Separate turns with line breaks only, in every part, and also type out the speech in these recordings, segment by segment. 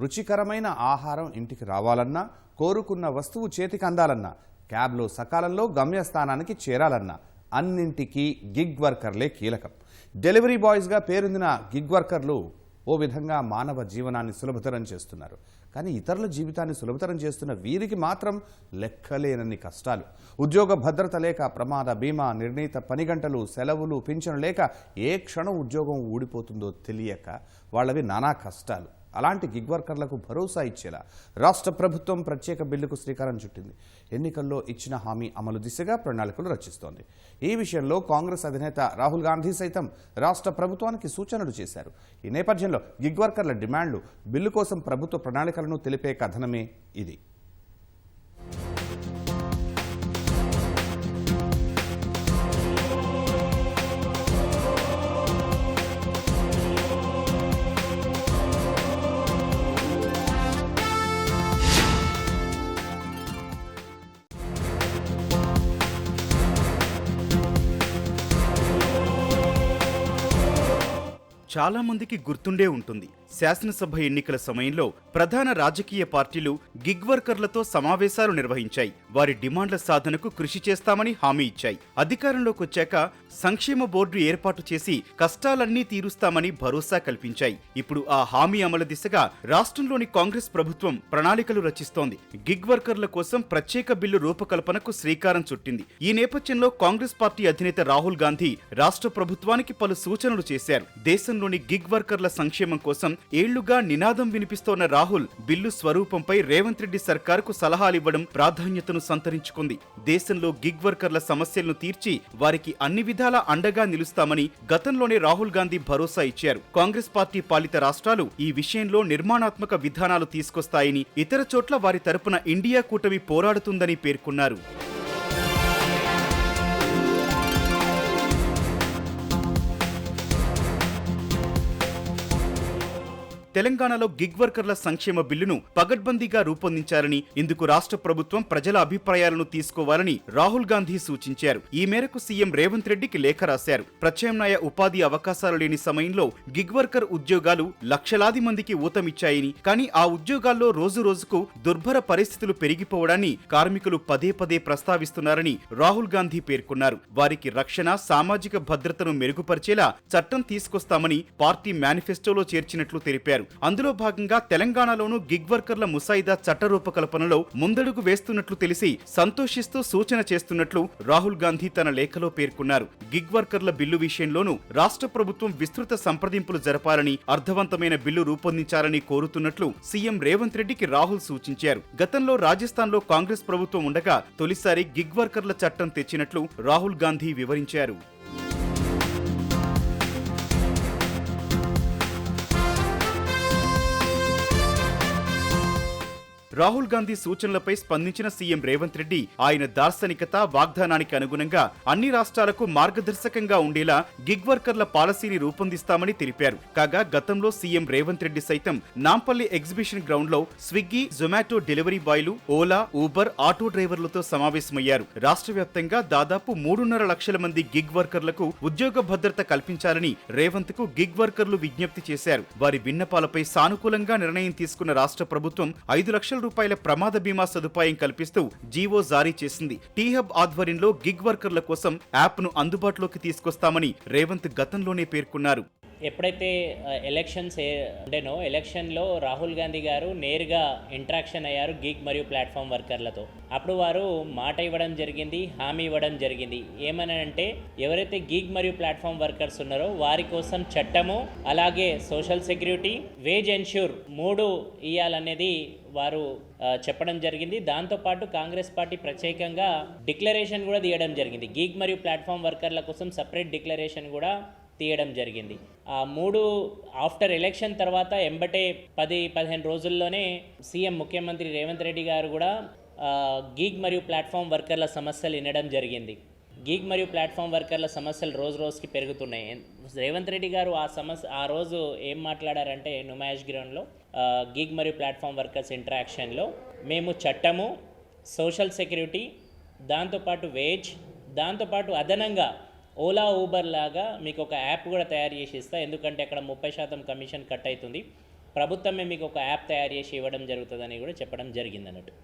రుచికరమైన ఆహారం ఇంటికి రావాలన్నా కోరుకున్న వస్తువు చేతికి అందాలన్నా క్యాబ్లో సకాలంలో గమ్యస్థానానికి చేరాలన్నా అన్నింటికీ గిగ్ వర్కర్లే కీలకం. డెలివరీ బాయ్స్గా పేరొందిన గిగ్ వర్కర్లు ఓ విధంగా మానవ జీవనాన్ని సులభతరం చేస్తున్నారు. కానీ ఇతరుల జీవితాన్ని సులభతరం చేస్తున్న వీరికి మాత్రం లెక్కలేనన్ని కష్టాలు. ఉద్యోగ భద్రత లేక ప్రమాద బీమా నిర్ణీత పని గంటలు సెలవులు పింఛను లేక ఏ క్షణం ఉద్యోగం ఊడిపోతుందో తెలియక వాళ్ళవి నానా కష్టాలు. అలాంటి గిగ్ వర్కర్లకు భరోసా ఇచ్చేలా రాష్ట్ర ప్రభుత్వం ప్రత్యేక బిల్లుకు శ్రీకారం చుట్టింది. ఎన్నికల్లో ఇచ్చిన హామీ అమలు దిశగా ప్రణాళికలు రచిస్తోంది. ఈ విషయంలో కాంగ్రెస్ అధినేత రాహుల్ గాంధీ సైతం రాష్ట్ర ప్రభుత్వానికి సూచనలు చేశారు. ఈ నేపథ్యంలో గిగ్ వర్కర్ల డిమాండ్లు బిల్లు కోసం ప్రభుత్వ ప్రణాళికలను తెలిపే కథనమే ఇది.
చాలా మందికి గుర్తుండే ఉంటుంది. శాసనసభ ఎన్నికల సమయంలో ప్రధాన రాజకీయ పార్టీలు గిగ్ వర్కర్లతో సమావేశాలు నిర్వహించాయి. వారి డిమాండ్ల సాధనకు కృషి చేస్తామని హామీ ఇచ్చాయి. అధికారంలోకి వచ్చాక సంక్షేమ బోర్డు ఏర్పాటు చేసి కష్టాలన్నీ తీరుస్తామని భరోసా కల్పించాయి. ఇప్పుడు ఆ హామీ అమలు దిశగా రాష్ట్రంలోని కాంగ్రెస్ ప్రభుత్వం ప్రణాళికలు రచిస్తోంది. గిగ్ వర్కర్ల కోసం ప్రత్యేక బిల్లు రూపకల్పనకు శ్రీకారం చుట్టింది. ఈ నేపథ్యంలో కాంగ్రెస్ పార్టీ అధినేత రాహుల్ గాంధీ రాష్ట్ర ప్రభుత్వానికి పలు సూచనలు చేశారు. దేశంలోని గిగ్ వర్కర్ల సంక్షేమం కోసం ఏళ్ళుగా నినాదం వినిపిస్తోన్న రాహుల్ బిల్లు స్వరూపంపై రేవంత్ రెడ్డి సర్కారుకు సలహాలివ్వడం ప్రాధాన్యతను సంతరించుకుంది. దేశంలో గిగ్ వర్కర్ల సమస్యలను తీర్చి వారికి అన్ని విధాలా అండగా నిలుస్తామని గతంలోనే రాహుల్ గాంధీ భరోసా ఇచ్చారు. కాంగ్రెస్ పార్టీ పాలిత రాష్ట్రాలు ఈ విషయంలో నిర్మాణాత్మక విధానాలు తీసుకొస్తాయని ఇతర చోట్ల వారి తరపున ఇండియా కూటమి పోరాడుతుందని పేర్కొన్నారు. తెలంగాణలో గిగ్ వర్కర్ల సంక్షేమ బిల్లును పగడ్బందీగా రూపొందించారని ఇందుకు రాష్ట్ర ప్రభుత్వం ప్రజల అభిప్రాయాలను తీసుకోవాలని రాహుల్ గాంధీ సూచించారు. ఈ మేరకు సీఎం రేవంత్ రెడ్డికి లేఖ రాశారు. ప్రత్యామ్నాయ ఉపాధి అవకాశాలు లేని సమయంలో గిగ్ వర్కర్ ఉద్యోగాలు లక్షలాది మందికి ఊతమిచ్చాయని కానీ ఆ ఉద్యోగాల్లో రోజు రోజుకు దుర్భర పరిస్థితులు పెరిగిపోవడాన్ని కార్మికులు పదే పదే ప్రస్తావిస్తున్నారని రాహుల్ గాంధీ పేర్కొన్నారు. వారికి రక్షణ సామాజిక భద్రతను మెరుగుపరిచేలా చట్టం తీసుకొస్తామని పార్టీ మేనిఫెస్టోలో చేర్చినట్లు తెలిపారు. అందులో భాగంగా తెలంగాణలోనూ గిగ్ వర్కర్ల ముసాయిదా చట్ట రూపకల్పనలో ముందడుగు వేస్తున్నట్లు తెలిసి సంతోషిస్తూ సూచన చేస్తున్నట్లు రాహుల్ గాంధీ తన లేఖలో పేర్కొన్నారు. గిగ్ వర్కర్ల బిల్లు విషయంలోనూ రాష్ట్ర ప్రభుత్వం విస్తృత సంప్రదింపులు జరపాలని అర్థవంతమైన బిల్లు రూపొందించాలని కోరుతున్నట్లు సీఎం రేవంత్ రెడ్డికి రాహుల్ సూచించారు. గతంలో రాజస్థాన్లో కాంగ్రెస్ ప్రభుత్వం ఉండగా తొలిసారి గిగ్ వర్కర్ల చట్టం తెచ్చినట్లు రాహుల్ గాంధీ వివరించారు. రాహుల్ గాంధీ సూచనలపై స్పందించిన సీఎం రేవంత్ రెడ్డి ఆయన దార్శనికత వాగ్దానానికి అనుగుణంగా అన్ని రాష్ట్రాలకు మార్గదర్శకంగా ఉండేలా గిగ్ వర్కర్ల పాలసీని రూపొందిస్తామని తెలిపారు. కాగా గతంలో సీఎం రేవంత్ రెడ్డి సైతం నాంపల్లి ఎగ్జిబిషన్ గ్రౌండ్లో స్విగ్గీ జొమాటో డెలివరీ బాయ్లు ఓలా ఊబర్ ఆటో డ్రైవర్లతో సమావేశమయ్యారు. రాష్ట్ర వ్యాప్తంగా దాదాపు మూడున్నర లక్షల మంది గిగ్ వర్కర్లకు ఉద్యోగ భద్రత కల్పించాలని రేవంత్కు గిగ్ వర్కర్లు విజ్ఞప్తి చేశారు. వారి విన్నపాలపై సానుకూలంగా నిర్ణయం తీసుకున్న రాష్ట్ర ప్రభుత్వం ఐదు లక్షల రూపాయల ప్రమాద బీమా సదుపాయం కల్పిస్తూ జీవో జారీ చేసింది. టీహబ్ ఆధ్వర్యంలో గిగ్ వర్కర్ల కోసం యాప్ను అందుబాటులోకి తీసుకొస్తామని రేవంత్ గతంలోనే పేర్కొన్నారు.
ఎప్పుడైతే ఎలక్షన్స్ ఏ ఉండేనో ఎలక్షన్లో రాహుల్ గాంధీ గారు నేరుగా ఇంట్రాక్షన్ అయ్యారు గిగ్ మరియు ప్లాట్ఫామ్ వర్కర్లతో. అప్పుడు వారు మాట ఇవ్వడం జరిగింది హామీ ఇవ్వడం జరిగింది. ఏమని అంటే ఎవరైతే గిగ్ మరియు ప్లాట్ఫామ్ వర్కర్స్ ఉన్నారో వారి కోసం చట్టము అలాగే సోషల్ సెక్యూరిటీ వేజ్ ఎన్ష్యూర్ మూడు ఇవ్వాలనేది వారు చెప్పడం జరిగింది. దాంతోపాటు కాంగ్రెస్ పార్టీ ప్రత్యేకంగా డిక్లరేషన్ కూడా తీయడం జరిగింది. గిగ్ మరియు ప్లాట్ఫామ్ వర్కర్ల కోసం సపరేట్ డిక్లరేషన్ కూడా తీయడం జరిగింది. ఆ మూడు ఆఫ్టర్ ఎలక్షన్ తర్వాత ఎంబటే పది పదిహేను రోజుల్లోనే సీఎం ముఖ్యమంత్రి రేవంత్ రెడ్డి గారు కూడా గీగ్ మరియు ప్లాట్ఫామ్ వర్కర్ల సమస్యలు వినడం జరిగింది. గీగ్ మరియు ప్లాట్ఫామ్ వర్కర్ల సమస్యలు రోజు రోజుకి పెరుగుతున్నాయి. రేవంత్ రెడ్డి గారు ఆ సమస్య ఆ రోజు ఏం మాట్లాడారంటే నుమాయాష్ గ్రౌండ్లో గీగ్ మరియు ప్లాట్ఫామ్ వర్కర్స్ ఇంటరాక్షన్లో మేము చట్టము సోషల్ సెక్యూరిటీ దాంతోపాటు వేజ్ దాంతోపాటు అదనంగా ఓలా ఊబర్ లాగా మీకు ఒక యాప్ కూడా తయారు చేసి ఇస్తా ఎందుకంటే అక్కడ ముప్పై శాతం కమిషన్ కట్ అవుతుంది. ప్రభుత్వమే మీకు ఒక యాప్ తయారు చేసి ఇవ్వడం జరుగుతుందని కూడా చెప్పడం జరిగింది అన్నట్టు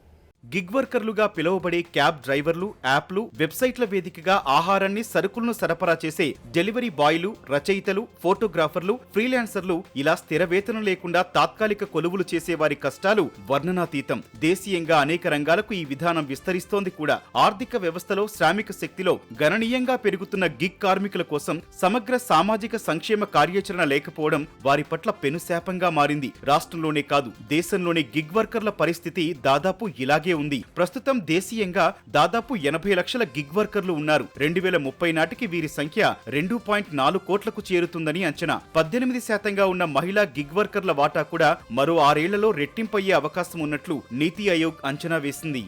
గిగ్ వర్కర్లుగా పిలువబడే క్యాబ్ డ్రైవర్లు యాప్లు వెబ్సైట్ల వేదికగా ఆహారాన్ని సరుకులను సరఫరా చేసే డెలివరీ బాయ్లు రచయితలు ఫోటోగ్రాఫర్లు ఫ్రీలాన్సర్లు ఇలా స్థిర వేతనం లేకుండా తాత్కాలిక కొలువులు చేసే వారి కష్టాలు వర్ణనాతీతం. దేశీయంగా అనేక రంగాలకు ఈ విధానం విస్తరిస్తోంది కూడా. ఆర్థిక వ్యవస్థలో శ్రామిక శక్తిలో గణనీయంగా పెరుగుతున్న గిగ్ కార్మికుల కోసం సమగ్ర సామాజిక సంక్షేమ కార్యాచరణ లేకపోవడం వారి పట్ల పెనుశాపంగా మారింది. రాష్ట్రంలోనే కాదు దేశంలోని గిగ్ వర్కర్ల పరిస్థితి దాదాపు ఇలాగే ఉంది. ప్రస్తుతం దేశీయంగా దాదాపు ఎనభై లక్షల గిగ్ వర్కర్లు ఉన్నారు. రెండు వేల ముప్పై నాటికి వీరి సంఖ్య రెండు పాయింట్ నాలుగు కోట్లకు చేరుతుందని అంచనా. పద్దెనిమిది శాతంగా ఉన్న మహిళా గిగ్ వర్కర్ల వాటా కూడా మరో ఆరేళ్ళలో రెట్టింపయ్యే అవకాశం ఉన్నట్లు నీతి ఆయోగ్ అంచనా వేసింది.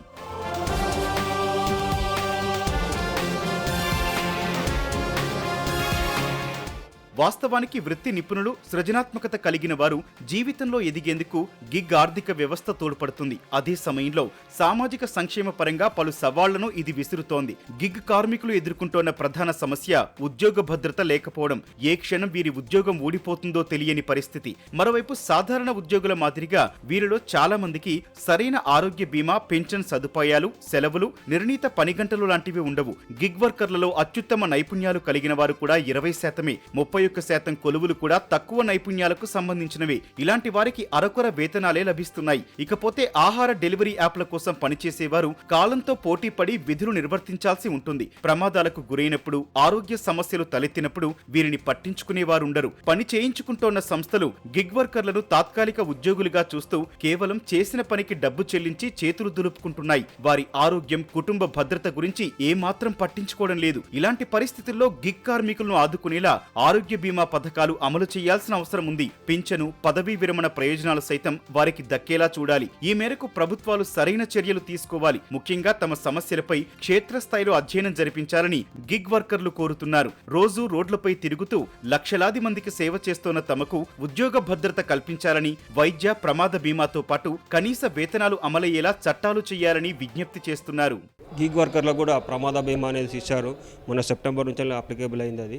వాస్తవానికి వృత్తి నిపుణులు సృజనాత్మకత కలిగిన వారు జీవితంలో ఎదిగేందుకు గిగ్ ఆర్థిక వ్యవస్థ తోడ్పడుతుంది. అదే సమయంలో సామాజిక సంక్షేమ పరంగా పలు సవాళ్ళను ఇది విసురుతోంది. గిగ్ కార్మికులు ఎదుర్కొంటున్న ప్రధాన సమస్య ఉద్యోగ భద్రత లేకపోవడం. ఏ క్షణం వీరి ఉద్యోగం ఊడిపోతుందో తెలియని పరిస్థితి. మరోవైపు సాధారణ ఉద్యోగుల మాదిరిగా వీరిలో చాలా మందికి సరైన ఆరోగ్య బీమా పెన్షన్ సదుపాయాలు సెలవులు నిర్ణీత పని గంటలు లాంటివి ఉండవు. గిగ్ వర్కర్లలో అత్యుత్తమ నైపుణ్యాలు కలిగిన వారు కూడా ఇరవై శాతమే. ముప్పై ఒక్క శాతం కొలువులు కూడా తక్కువ నైపుణ్యాలకు సంబంధించినవి. ఇలాంటి వారికి అరకొర వేతనాలే లభిస్తున్నాయి. ఇకపోతే ఆహార డెలివరీ యాప్ల కోసం పనిచేసేవారు కాలంతో పోటీ పడి విధులు నిర్వర్తించాల్సి ఉంటుంది. ప్రమాదాలకు గురైనప్పుడు ఆరోగ్య సమస్యలు తలెత్తినప్పుడు వీరిని పట్టించుకునేవారుండరు. పని చేయించుకుంటోన్న సంస్థలు గిగ్ వర్కర్లను తాత్కాలిక ఉద్యోగులుగా చూస్తూ కేవలం చేసిన పనికి డబ్బు చెల్లించి చేతులు దులుపుకుంటున్నాయి. వారి ఆరోగ్యం కుటుంబ భద్రత గురించి ఏమాత్రం పట్టించుకోవడం లేదు. ఇలాంటి పరిస్థితుల్లో గిగ్ కార్మికులను ఆదుకునేలా ఆరోగ్య బీమా పథకాలు అమలు చేయాల్సిన అవసరం ఉంది. పింఛను పదవీ విరమణ ప్రయోజనాలు సైతం వారికి దక్కేలా చూడాలి. ఈ మేరకు ప్రభుత్వాలు సరైన చర్యలు తీసుకోవాలి. ముఖ్యంగా తమ సమస్యలపై క్షేత్రస్థాయిలో అధ్యయనం జరిపించాలని గిగ్ వర్కర్లు కోరుతున్నారు. రోజు రోడ్లపై తిరుగుతూ లక్షలాది మందికి సేవ చేస్తోన్న తమకు ఉద్యోగ భద్రత కల్పించాలని వైద్య ప్రమాద బీమాతో పాటు కనీస వేతనాలు అమలయ్యేలా చట్టాలు చేయాలని విజ్ఞప్తి చేస్తున్నారు.
గిగ్ వర్కర్లకు కూడా ప్రమాద బీమా అనేది ఇచ్చారు. మొన్న సెప్టెంబర్ నుంచి అప్లికేబుల్ అయింది అది.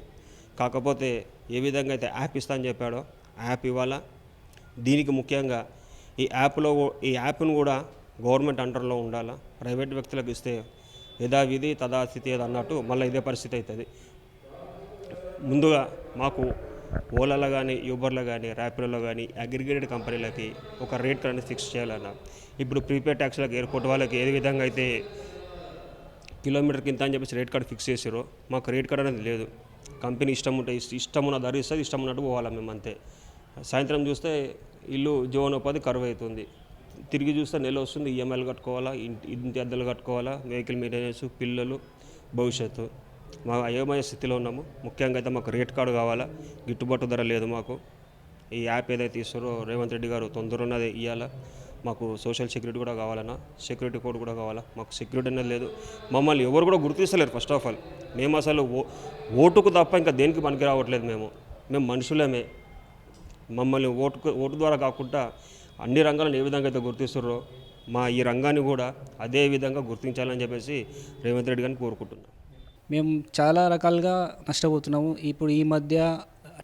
కాకపోతే ఏ విధంగా అయితే యాప్ ఇస్తా అని చెప్పాడో ఆ యాప్ ఇవ్వాలా? దీనికి ముఖ్యంగా ఈ యాప్లో ఈ యాప్ను కూడా గవర్నమెంట్ అండర్లో ఉండాలా? ప్రైవేట్ వ్యక్తులకు ఇస్తే యథావిధి తదాస్థితి అది అన్నట్టు మళ్ళీ ఇదే పరిస్థితి అవుతుంది ముందుగా మాకు ఓలాలో కానీ యూబర్లో కానీ ర్యాపిడోలో కానీ అగ్రిగేటెడ్ కంపెనీలకి ఒక రేట్ అనేది ఫిక్స్ చేయాలన్న ఇప్పుడు ప్రీపేడ్ ట్యాక్స్లకు ఎయిర్పోర్ట్ వాళ్ళకి ఏ విధంగా అయితే కిలోమీటర్కి ఇంత అని చెప్పేసి రేట్ కార్డు ఫిక్స్ చేసారో మాకు రేట్ కార్డ్ అనేది లేదు. కంపెనీ ఇష్టం ఉంటే ఇష్టం ఉన్న ధర ఇస్తుంది ఇష్టం ఉన్నట్టు పోవాలి మేము అంతే. సాయంత్రం చూస్తే ఇల్లు జీవనోపాధి కరువు అవుతుంది తిరిగి చూస్తే నెల వస్తుంది ఈఎంఐలు కట్టుకోవాలా ఇంటి ఇంటి అద్దెలు కట్టుకోవాలా వెహికల్ మెయింటెనెన్స్ పిల్లలు భవిష్యత్తు. మా అయోమయ స్థితిలో ఉన్నాము. ముఖ్యంగా అయితే మాకు రేట్ కార్డు కావాలా గిట్టుబాటు ధర లేదు మాకు. ఈ యాప్ ఏదైతే ఇస్తారో రేవంత్ రెడ్డి గారు తొందరన్నదే ఇవ్వాలా మాకు సోషల్ సెక్యూరిటీ కూడా కావాలన్నా సెక్యూరిటీ కోడ్ కూడా కావాలా? మాకు సెక్యూరిటీ అనేది లేదు. మమ్మల్ని ఎవరు కూడా గుర్తిస్తలేరు ఫస్ట్ ఆఫ్ ఆల్ మేము అసలు ఓ ఓటుకు తప్ప ఇంకా దేనికి పనికి రావట్లేదు మేము. మేము మనుషులమే. మమ్మల్ని ఓటుకు ఓటు ద్వారా కాకుండా అన్ని రంగాలను ఏ విధంగా అయితే గుర్తిస్తున్నారో మా ఈ రంగాన్ని కూడా అదే విధంగా గుర్తించాలని చెప్పేసి రేవంత్ రెడ్డి గారిని కోరుకుంటున్నాం.
మేము చాలా రకాలుగా నష్టపోతున్నాము. ఇప్పుడు ఈ మధ్య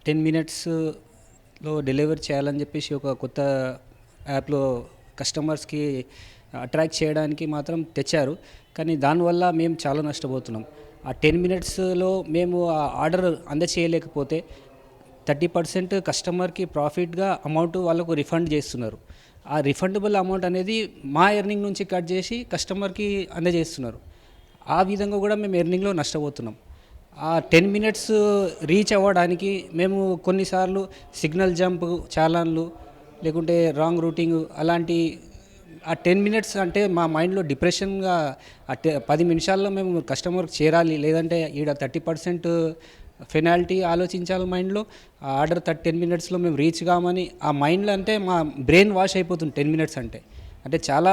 టెన్ మినిట్స్లో డెలివరీ చేయాలని చెప్పేసి ఒక కొత్త యాప్లో కస్టమర్స్కి అట్రాక్ట్ చేయడానికి మాత్రం తెచ్చారు. కానీ దానివల్ల మేము చాలా నష్టపోతున్నాం. ఆ టెన్ మినిట్స్లో మేము ఆ ఆర్డర్ అందచేయలేకపోతే థర్టీ పర్సెంట్ కస్టమర్కి ప్రాఫిట్గా అమౌంట్ వాళ్ళకు రిఫండ్ చేస్తున్నారు. ఆ రిఫండబుల్ అమౌంట్ అనేది మా ఎర్నింగ్ నుంచి కట్ చేసి కస్టమర్కి అందజేస్తున్నారు. ఆ విధంగా కూడా మేము ఎర్నింగ్లో నష్టపోతున్నాం. ఆ టెన్ మినిట్స్ రీచ్ అవ్వడానికి మేము కొన్నిసార్లు సిగ్నల్ జంప్ చాలాన్లు లేకుంటే రాంగ్ రూటింగ్ అలాంటి ఆ టెన్ మినిట్స్ అంటే మా మైండ్లో డిప్రెషన్గా ఆ టె పది నిమిషాల్లో మేము కస్టమర్కి చేరాలి లేదంటే ఈడ థర్టీ పర్సెంట్ ఫెనాల్టీ ఆలోచించాలి మైండ్లో ఆ ఆర్డర్ థర్టీ టెన్ మినిట్స్లో మేము రీచ్ కామని ఆ మైండ్లో అంటే మా బ్రెయిన్ వాష్ అయిపోతుంది టెన్ మినిట్స్ అంటే. అంటే చాలా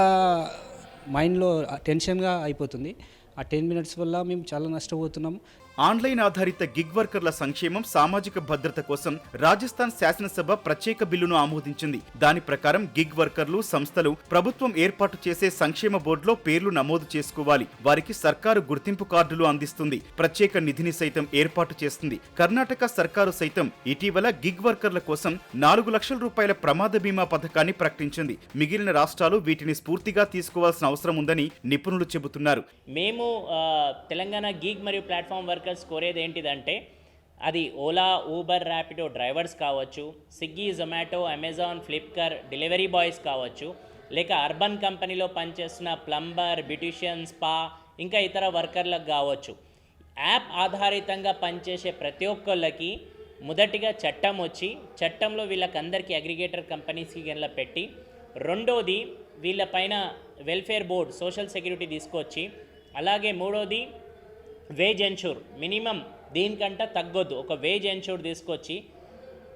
మైండ్లో టెన్షన్గా అయిపోతుంది. ఆ టెన్ మినిట్స్ వల్ల మేము చాలా నష్టపోతున్నాము
ఆన్లైన్ ఆధారిత గిగ్ వర్కర్ల సంక్షేమం సామాజిక భద్రత కోసం రాజస్థాన్ శాసనసభ ప్రత్యేక బిల్లును ఆమోదించింది. దాని ప్రకారం గిగ్ వర్కర్లు సంస్థలు ప్రభుత్వం ఏర్పాటు చేసే సంక్షేమ బోర్డులో పేర్లు నమోదు చేసుకోవాలి. వారికి సర్కారు గుర్తింపు కార్డులు అందిస్తుంది. ప్రత్యేక నిధిని సైతం ఏర్పాటు చేస్తుంది. కర్ణాటక సర్కారు సైతం ఇటీవల గిగ్ వర్కర్ల కోసం నాలుగు లక్షల రూపాయల ప్రమాద బీమా పథకాన్ని ప్రకటించింది. మిగిలిన రాష్ట్రాలు వీటిని స్ఫూర్తిగా తీసుకోవాల్సిన అవసరం ఉందని నిపుణులు చెబుతున్నారు.
మేము తెలంగాణ గిగ్ మరియు ప్లాట్ఫామ్ వర్కర్స్ కోరేది ఏంటిదంటే అది ఓలా ఊబర్ ర్యాపిడో డ్రైవర్స్ కావచ్చు Swiggy Zomato Amazon Flipkart delivery boys కావచ్చు లేక అర్బన్ కంపెనీలో పనిచేస్తున్న ప్లంబర్ బ్యూటిషియన్ స్పా ఇంకా ఇతర వర్కర్లకు కావచ్చు. యాప్ ఆధారితంగా పనిచేసే ప్రతి ఒక్కళ్ళకి మొదటిగా చట్టం వచ్చి చట్టంలో వీళ్ళకందరికీ అగ్రిగేటర్ కంపెనీస్కి గనల పెట్టి రెండోది వీళ్ళపైన వెల్ఫేర్ బోర్డ్ సోషల్ సెక్యూరిటీ తీసుకొచ్చి అలాగే మూడోది వేజ్ ఎన్షూర్ మినిమం దీనికంటే తగ్గొద్దు. ఒక వేజ్ ఎన్షూర్ తీసుకొచ్చి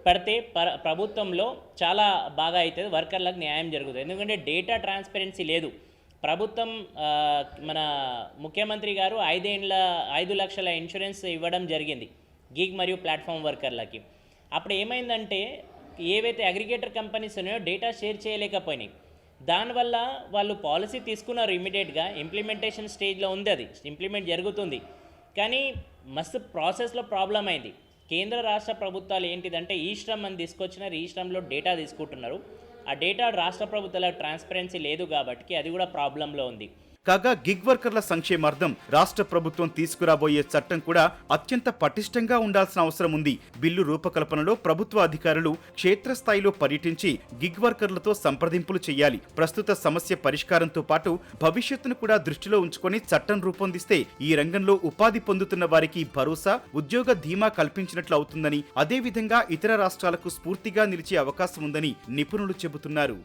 పడితే ప్ర ప్రభుత్వంలో చాలా బాగా అవుతుంది వర్కర్లకు న్యాయం జరుగుతుంది. ఎందుకంటే డేటా ట్రాన్స్పరెన్సీ లేదు. ప్రభుత్వం మన ముఖ్యమంత్రి గారు ఐదేండ్ల ఐదు లక్షల ఇన్సూరెన్స్ ఇవ్వడం జరిగింది గిగ్ మరియు ప్లాట్ఫామ్ వర్కర్లకి అప్పుడు ఏమైందంటే ఏవైతే అగ్రిగేటర్ కంపెనీస్ ఉన్నాయో డేటా షేర్ చేయలేకపోయినాయి. దానివల్ల వాళ్ళు పాలసీ తీసుకున్నారు ఇమీడియట్గా ఇంప్లిమెంటేషన్ స్టేజ్లో ఉంది అది. ఇంప్లిమెంట్ జరుగుతుంది. కానీ మస్తు ప్రాసెస్లో ప్రాబ్లం అయింది. కేంద్ర రాష్ట్ర ప్రభుత్వాలు ఏంటిదంటే ఈ శ్రమ్ అని తీసుకొచ్చినారు ఈ శ్రమ్లో డేటా తీసుకుంటున్నారు. ఆ డేటా రాష్ట్ర ప్రభుత్వాలకు ట్రాన్స్పరెన్సీ లేదు కాబట్టి అది కూడా ప్రాబ్లంలో ఉంది.
కాగా గిగ్ వర్కర్ల సంక్షేమార్థం రాష్ట్ర ప్రభుత్వం తీసుకురాబోయే చట్టం కూడా అత్యంత పటిష్టంగా ఉండాల్సిన అవసరం ఉంది. బిల్లు రూపకల్పనలో ప్రభుత్వ అధికారులు క్షేత్రస్థాయిలో పర్యటించి గిగ్ వర్కర్లతో సంప్రదింపులు చేయాలి. ప్రస్తుత సమస్య పరిష్కారంతో పాటు భవిష్యత్తును కూడా దృష్టిలో ఉంచుకొని చట్టం రూపొందిస్తే ఈ రంగంలో ఉపాధి పొందుతున్న వారికి భరోసా ఉద్యోగ ధీమా కల్పించినట్లు అవుతుందని అదేవిధంగా ఇతర రాష్ట్రాలకు స్ఫూర్తిగా నిలిచే అవకాశం ఉందని నిపుణులు చెబుతున్నారు.